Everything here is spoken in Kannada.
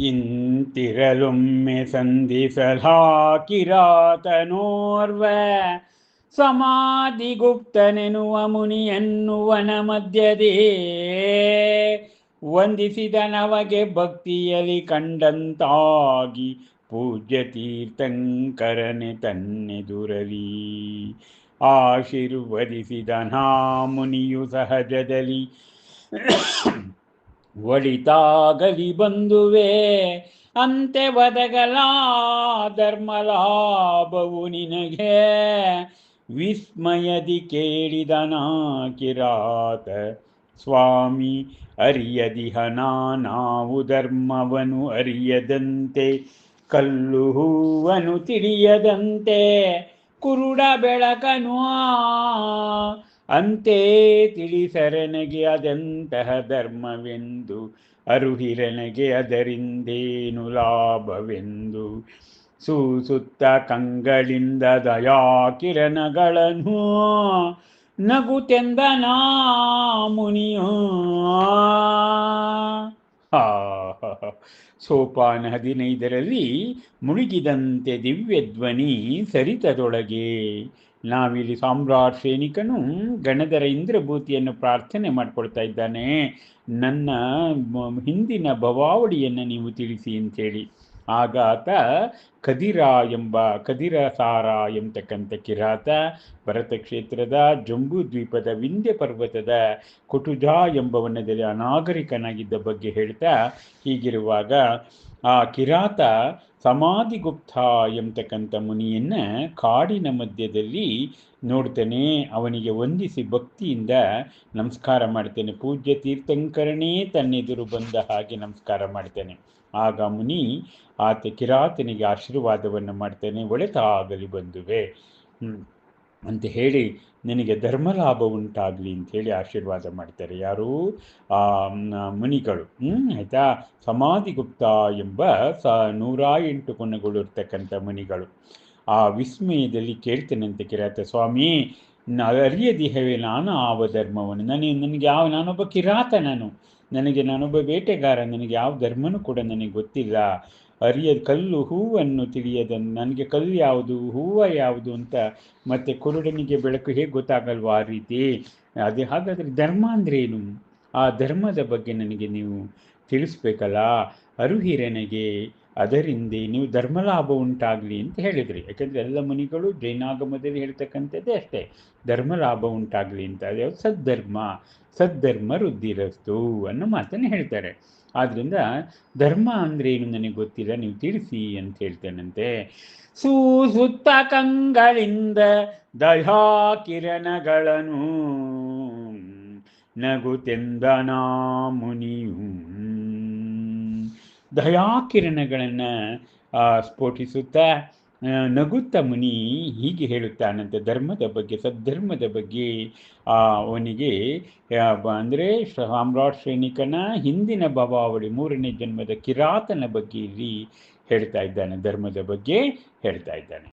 ಇಂತಿರಲೊಮ್ಮೆ ಸಂಧಿಸಲಾಕಿರಾತನೋರ್ವ ಸಮಾಧಿಗುಪ್ತನೆನುವ ಮುನಿಯನ್ನುವನ ಮಧ್ಯದೇ ವಂದಿಸಿದ ನವಗೆ ಭಕ್ತಿಯಲಿ ಕಂಡಂತಾಗಿ ಪೂಜ್ಯ ತೀರ್ಥಂಕರನೆ ತನ್ನೆದುರಲಿ ಆಶೀರ್ವದಿಸಿದ ನಾ ಮುನಿಯು ಸಹಜದಲ್ಲಿ ಒಳಿತಾಗಲಿ ಬಂದುವೆ ಅಂತೆ ಒದಗಲ ಧರ್ಮಲಾಭವು ನಿನಗೆ. ವಿಸ್ಮಯದಿ ಕೇಳಿದನ ಕಿರಾತ, ಸ್ವಾಮಿ ಅರಿಯದಿಹ ನಾವು ಧರ್ಮವನು ಅರಿಯದಂತೆ ಕಲ್ಲು ಹೂವನು ತಿಳಿಯದಂತೆ, ಕುರುಡ ಬೆಳಕನು ಅಂತೆ ತಿಳಿಸರನಗೆ ಅದೆಂತಹ ಧರ್ಮವೆಂದು ಅರುಹಿರನಗೆ ಅದರಿಂದೇನು ಲಾಭವೆಂದು. ಸೂಸುತ್ತ ಕಂಗಳಿಂದ ದಯಾ ಕಿರಣಗಳನ್ನು ನಗುತೆಂದ ನಾ ಮುನಿಯೋ ಸೋಪಾನ ಹದಿನೈದರಲ್ಲಿ ಮುಳುಗಿದಂತೆ ದಿವ್ಯ ಧ್ವನಿ ಸರಿತದೊಳಗೆ. ನಾವಿಲ್ಲಿ ಸಾಮ್ರಾಟ್ ಸೈನಿಕನು ಗಣಧರ ಇಂದ್ರಭೂತಿಯನ್ನು ಪ್ರಾರ್ಥನೆ ಮಾಡ್ಕೊಳ್ತಾ ಇದ್ದಾನೆ. ನನ್ನ ಹಿಂದಿನ ಭವಾವಳಿಯನ್ನು ನೀವು ತಿಳಿಸಿ ಅಂತೇಳಿ ಆಗ ಆತ ಕದಿರ ಎಂಬ ಕದಿರ ಸಾರ ಎಂಬತಕ್ಕಂಥ ಕಿರಾತ ಭರತ ಕ್ಷೇತ್ರದ ಜಂಬೂ ದ್ವೀಪದ ವಿಂಧ್ಯ ಪರ್ವತದ ಕುಟುಜ ಎಂಬ ವನದಲ್ಲಿ ಅನಾಗರಿಕನಾಗಿದ್ದ ಬಗ್ಗೆ ಹೇಳ್ತಾ ಹೀಗಿರುವಾಗ ಆ ಕಿರಾತ ಸಮಾಧಿಗುಪ್ತ ಎಂಬತಕ್ಕಂಥ ಮುನಿಯನ್ನ ಕಾಡಿನ ಮಧ್ಯದಲ್ಲಿ ನೋಡ್ತೇನೆ, ಅವನಿಗೆ ವಂದಿಸಿ ಭಕ್ತಿಯಿಂದ ನಮಸ್ಕಾರ ಮಾಡ್ತೇನೆ, ಪೂಜ್ಯ ತೀರ್ಥಂಕರನೇ ತನ್ನೆದುರು ಬಂದ ಹಾಗೆ ನಮಸ್ಕಾರ ಮಾಡ್ತೇನೆ. ಆಗ ಮುನಿ ಆತ ಕಿರಾತನಿಗೆ ಆಶೀರ್ವಾದವನ್ನು ಮಾಡ್ತೇನೆ, ಒಳಿತಾಗಲಿ ಬಂದುವೆ ಅಂತ ಹೇಳಿ ನಿನಗೆ ಧರ್ಮಲಾಭ ಉಂಟಾಗಲಿ ಅಂಥೇಳಿ ಆಶೀರ್ವಾದ ಮಾಡ್ತಾರೆ ಯಾರು? ಮುನಿಗಳು. ಆಯಿತಾ? ಸಮಾಧಿ ಸಮಾಧಿಗುಪ್ತ ಎಂಬ ಸ ನೂರ ಎಂಟು ಕೊನೆಗಳು ಇರ್ತಕ್ಕಂಥ ಮುನಿಗಳು. ಆ ವಿಸ್ಮಯದಲ್ಲಿ ಕೇಳ್ತೇನಂತೆ ಕಿರಾತ ಸ್ವಾಮಿ ಅರಿಯದಿಹವೇ ನಾನು ಆವ ಧರ್ಮವನ್ನು ನನಗೆ ನನಗೆ ಯಾವ, ನಾನೊಬ್ಬ ಕಿರಾತ ನಾನು ನನಗೆ ನಾನೊಬ್ಬ ಬೇಟೆಗಾರ, ನನಗೆ ಯಾವ ಧರ್ಮನೂ ಕೂಡ ನನಗೆ ಗೊತ್ತಿಲ್ಲ. ಅರಿಯ ಕಲ್ಲು ಹೂವನ್ನು ತಿಳಿಯದ ನನಗೆ ಕಲ್ಲು ಯಾವುದು, ಹೂವು ಯಾವುದು ಅಂತ ಮತ್ತೆ ಕುರುಡನಿಗೆ ಬೆಳಕು ಹೇಗೆ ಗೊತ್ತಾಗಲ್ವ ಆ ರೀತಿ? ಅದೇ ಹಾಗಾದರೆ ಧರ್ಮ ಅಂದ್ರೆ ಏನು? ಆ ಧರ್ಮದ ಬಗ್ಗೆ ನನಗೆ ನೀವು ತಿಳಿಸ್ಬೇಕಲ್ಲ? ಅರುಹಿರನಿಗೆ ಅದರಿಂದ ನೀವು ಧರ್ಮಲಾಭ ಉಂಟಾಗಲಿ ಅಂತ ಹೇಳಿದ್ರಿ. ಯಾಕಂದರೆ ಎಲ್ಲ ಮುನಿಗಳು ಜೈನಾಗಮದಲ್ಲಿ ಹೇಳ್ತಕ್ಕಂಥದ್ದೇ ಅಷ್ಟೇ. ಧರ್ಮಲಾಭ ಉಂಟಾಗಲಿ ಅಂತ ಅದು ಸದ್ಧರ್ಮ ಸದ್ಧರ್ಮ ವೃದ್ಧಿರಸ್ತು ಅನ್ನೋ ಮಾತನ್ನು ಹೇಳ್ತಾರೆ. ಆದ್ದರಿಂದ ಧರ್ಮ ಅಂದ್ರೆ ಏನು ನನಗೆ ಗೊತ್ತಿಲ್ಲ, ನೀವು ತಿಳಿಸಿ ಅಂತ ಹೇಳ್ತೇನಂತೆ. ಸುತ್ತ ಕಂಗಳಿಂದ ದಯಾ ಕಿರಣಗಳನ್ನು ನಗುತೆಂದನಾ ಮುನಿಯು ದಯಾ ಕಿರಣಗಳನ್ನು ಸ್ಫೋಟಿಸುತ್ತಾ ನಗುತ್ತ ಮುನಿ ಹೀಗೆ ಹೇಳುತ್ತಾನಂತೆ, ಧರ್ಮದ ಬಗ್ಗೆ, ಸದ್ಧರ್ಮದ ಬಗ್ಗೆ. ಅವನಿಗೆ ಅಂದರೆ ಸಾಮ್ರಾಟ್ ಸೈನಿಕನ ಹಿಂದಿನ ಭವಾವಳಿ, ಮೂರನೇ ಜನ್ಮದ ಕಿರಾತನ ಬಗ್ಗೆ ಇಲ್ಲಿ ಹೇಳ್ತಾ ಇದ್ದಾನೆ, ಧರ್ಮದ ಬಗ್ಗೆ ಹೇಳ್ತಾ ಇದ್ದಾನೆ.